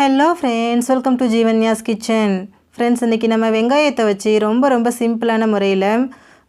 Hello friends welcome to Jeevanya's kitchen friends இன்றைக்கி நம்ம வெங்காயத்தை வச்சு ரொம்ப ரொம்ப சிம்பிளான முறையில்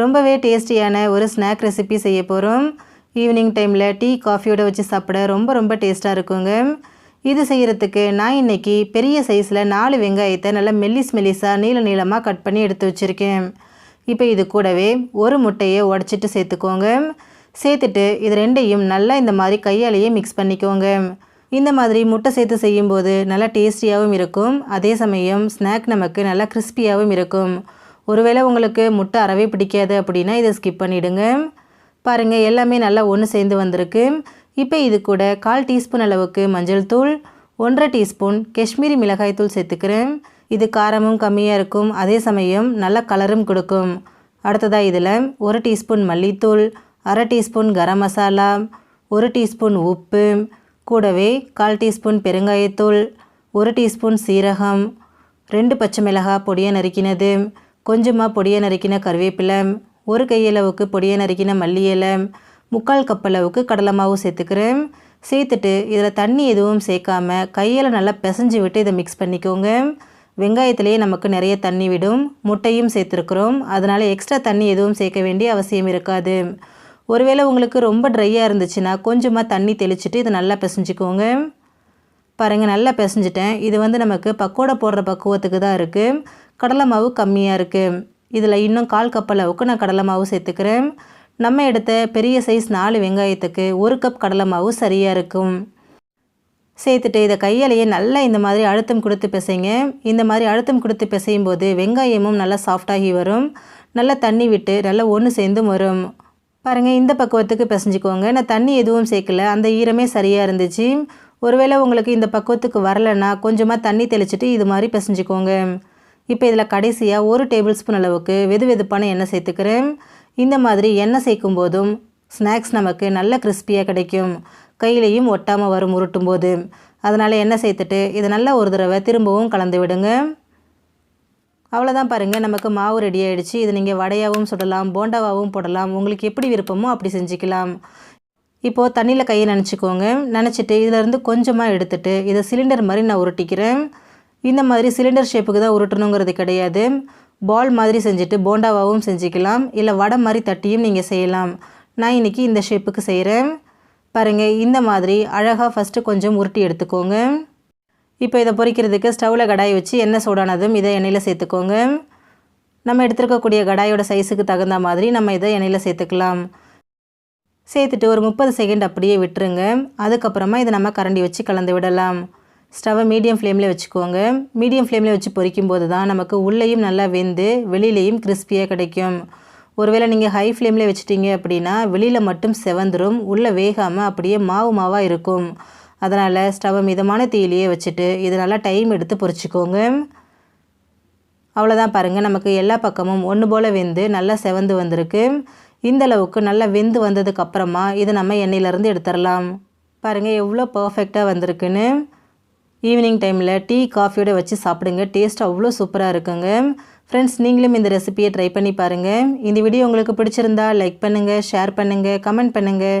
ரொம்பவே டேஸ்டியான ஒரு ஸ்நாக் ரெசிபி செய்ய போகிறோம் ஈவினிங் டைமில் டீ காஃபியோட வச்சு சாப்பிட ரொம்ப ரொம்ப டேஸ்ட்டாக இருக்குங்க. இது செய்கிறதுக்கு நான் இன்றைக்கி பெரிய சைஸில் நாலு வெங்காயத்தை நல்லா மெல்லிஸ் மெல்லிஸாக நீள நீளமாக கட் பண்ணி எடுத்து வச்சுருக்கேன். இப்போ இது கூடவே ஒரு முட்டையை உடச்சிட்டு சேர்த்துக்கோங்க. சேர்த்துட்டு இது ரெண்டையும் நல்லா இந்த மாதிரி கையாலேயே மிக்ஸ் பண்ணிக்கோங்க. இந்த மாதிரி முட்டை சேர்த்து செய்யும்போது நல்லா டேஸ்டியாகவும் இருக்கும். அதே சமயம் ஸ்நாக் நமக்கு நல்லா கிறிஸ்பியாகவும் இருக்கும். ஒருவேளை உங்களுக்கு முட்டை அறவே பிடிக்காது அப்படின்னா இதை ஸ்கிப் பண்ணிவிடுங்க பாருங்கள் எல்லாமே நல்லா ஒன்று சேர்ந்து வந்திருக்கு. இப்போ இது கூட கால் டீஸ்பூன் அளவுக்கு மஞ்சள் தூள் ஒன்றரை டீஸ்பூன் காஷ்மீரி மிளகாய் தூள் சேர்த்துக்கிறேன். இது காரமும் கம்மியாக இருக்கும். அதே சமயம் நல்ல கலரும் கொடுக்கும். அடுத்ததாக இதில் ஒரு டீஸ்பூன் மல்லித்தூள் அரை டீஸ்பூன் கரம் மசாலா ஒரு டீஸ்பூன் உப்பு கூடவே கால் டீஸ்பூன் பெருங்காயத்தூள் ஒரு டீஸ்பூன் சீரகம் ரெண்டு பச்சை மிளகாய் பொடியை நறுக்கினது கொஞ்சமாக பொடியை நறுக்கின கருவேப்பிலை ஒரு கையளவுக்கு பொடியை நறுக்கின மல்லி இலை முக்கால் கப் அளவுக்கு கடலை மாவு சேர்த்துக்கிறேன். சேர்த்துட்டு இதில் தண்ணி எதுவும் சேர்க்காம கையில் நல்லா பிசைஞ்சு விட்டு இதை மிக்ஸ் பண்ணிக்கோங்க. வெங்காயத்திலேயே நமக்கு நிறைய தண்ணி விடும். முட்டையும் சேர்த்துருக்குறோம். அதனால் எக்ஸ்ட்ரா தண்ணி எதுவும் சேர்க்க வேண்டிய அவசியம் இருக்காது. ஒருவேளை உங்களுக்கு ரொம்ப ட்ரையாக இருந்துச்சுன்னா கொஞ்சமாக தண்ணி தெளிச்சுட்டு இதை நல்லா பிசைஞ்சிக்கோங்க. பாருங்கள் நல்லா பிசைஞ்சிட்டேன். இது வந்து நமக்கு பக்கோடா போடுற பக்குவத்துக்கு தான் இருக்குது கடலை மாவு கம்மியாக இருக்குது இதில் இன்னும் கால் கப் அளவுக்கு நான் கடலை மாவு சேர்த்துக்கிறேன். நம்ம எடுத்த பெரிய சைஸ் நாலு வெங்காயத்துக்கு ஒரு கப் கடலை மாவு சரியாக இருக்கும். சேர்த்துட்டு இதை கையாலேயே நல்லா இந்த மாதிரி அழுத்தம் கொடுத்து பிசைங்க. இந்த மாதிரி அழுத்தம் கொடுத்து பிசையும் போது வெங்காயமும் நல்லா சாஃப்டாகி வரும். நல்லா தண்ணி விட்டு நல்லா ஒன்று சேர்ந்தும் வரும். பாருங்கள் இந்த பக்குவத்துக்கு பிசைஞ்சிக்கோங்க. நான் தண்ணி எதுவும் சேர்க்கல. அந்த ஈரமே சரியாக இருந்துச்சு. ஒருவேளை உங்களுக்கு இந்த பக்குவத்துக்கு வரலைன்னா கொஞ்சமாக தண்ணி தெளிச்சிட்டு இது மாதிரி பிசைஞ்சிக்கோங்க. இப்போ இதில் கடைசியாக ஒரு டேபிள் ஸ்பூன் அளவுக்கு வெது வெதுப்பான எண்ணெய் சேர்த்துக்கிறேன். இந்த மாதிரி எண்ணெய் சேர்க்கும் போதும் ஸ்நாக்ஸ் நமக்கு நல்ல கிறிஸ்பியாக கிடைக்கும். கையிலையும் ஒட்டாமல் வரும் உருட்டும் போது அதனால் எண்ணெய் சேர்த்துட்டு இதை நல்லா ஒரு தடவை திரும்பவும் கலந்து விடுங்க. அவ்வளோதான் பாருங்கள் நமக்கு மாவு ரெடி ஆகிடுச்சு இது நீங்கள் வடையாகவும் சுடலாம் போண்டாவாகவும் போடலாம். உங்களுக்கு எப்படி விருப்பமோ அப்படி செஞ்சுக்கலாம். இப்போது தண்ணியில் கையை நினச்சிக்கோங்க. நினச்சிட்டு இதிலேருந்து கொஞ்சமாக எடுத்துட்டு இதை சிலிண்டர் மாதிரி நான் உருட்டிக்கிறேன். இந்த மாதிரி சிலிண்டர் ஷேப்புக்கு தான் உருட்டணுங்கிறது கிடையாது. பால் மாதிரி செஞ்சுட்டு போண்டாவாகவும் செஞ்சுக்கலாம். இல்லை வடை மாதிரி தட்டியும் நீங்கள் செய்யலாம். நான் இன்றைக்கி இந்த ஷேப்புக்கு செய்கிறேன் பாருங்கள் இந்த மாதிரி அழகாக ஃபஸ்ட்டு கொஞ்சம் உருட்டி எடுத்துக்கோங்க. இப்போ இதை பொறிக்கிறதுக்கு ஸ்டவ்வில் கடாய் வச்சு எண்ணெய் சூடானதும் இதை எண்ணெயில் சேர்த்துக்கோங்க. நம்ம எடுத்துருக்கக்கூடிய கடாயோட சைஸுக்கு தகுந்த மாதிரி நம்ம இதை எண்ணெயில் சேர்த்துக்கலாம். சேர்த்துட்டு ஒரு முப்பது செகண்ட் அப்படியே விட்டுருங்க. அதுக்கப்புறமா இதை நம்ம கரண்டி வச்சு கலந்து விடலாம். ஸ்டவ்வை மீடியம் ஃப்ளேமில் வச்சுக்கோங்க. மீடியம் ஃப்ளேமில் வச்சு பொரிக்கும் போது தான் நமக்கு உள்ளேயும் நல்லா வெந்து வெளியிலையும் கிறிஸ்பியாக கிடைக்கும். ஒருவேளை நீங்கள் ஹை ஃப்ளேமில் வச்சுட்டீங்க அப்படின்னா வெளியில் மட்டும் செவந்துரும். உள்ளே வேகாமல் அப்படியே மாவு மாவாக இருக்கும். அதனால் ஸ்டவ் மிதமான தீயிலேயே வச்சுட்டு இது நல்லா டைம் எடுத்து பொறிச்சிக்கோங்க. அவ்வளோதான் பாருங்கள் நமக்கு எல்லா பக்கமும் ஒன்று போல் வெந்து நல்லா செவந்து வந்திருக்கு. இந்த அளவுக்கு நல்லா வெந்து வந்ததுக்கப்புறமா இதை நம்ம எண்ணெயிலேருந்து எடுத்துடலாம். பாருங்கள் எவ்வளோ பர்ஃபெக்டாக வந்திருக்குன்னு. ஈவினிங் டைமில் டீ காஃபியோட வச்சு சாப்பிடுங்க டேஸ்ட் அவ்வளோ சூப்பராக இருக்குங்க. ஃப்ரெண்ட்ஸ் நீங்களும் இந்த ரெசிபியை ட்ரை பண்ணி பாருங்கள் இந்த வீடியோ உங்களுக்கு பிடிச்சிருந்தா லைக் பண்ணுங்கள் ஷேர் பண்ணுங்கள் கமெண்ட் பண்ணுங்கள்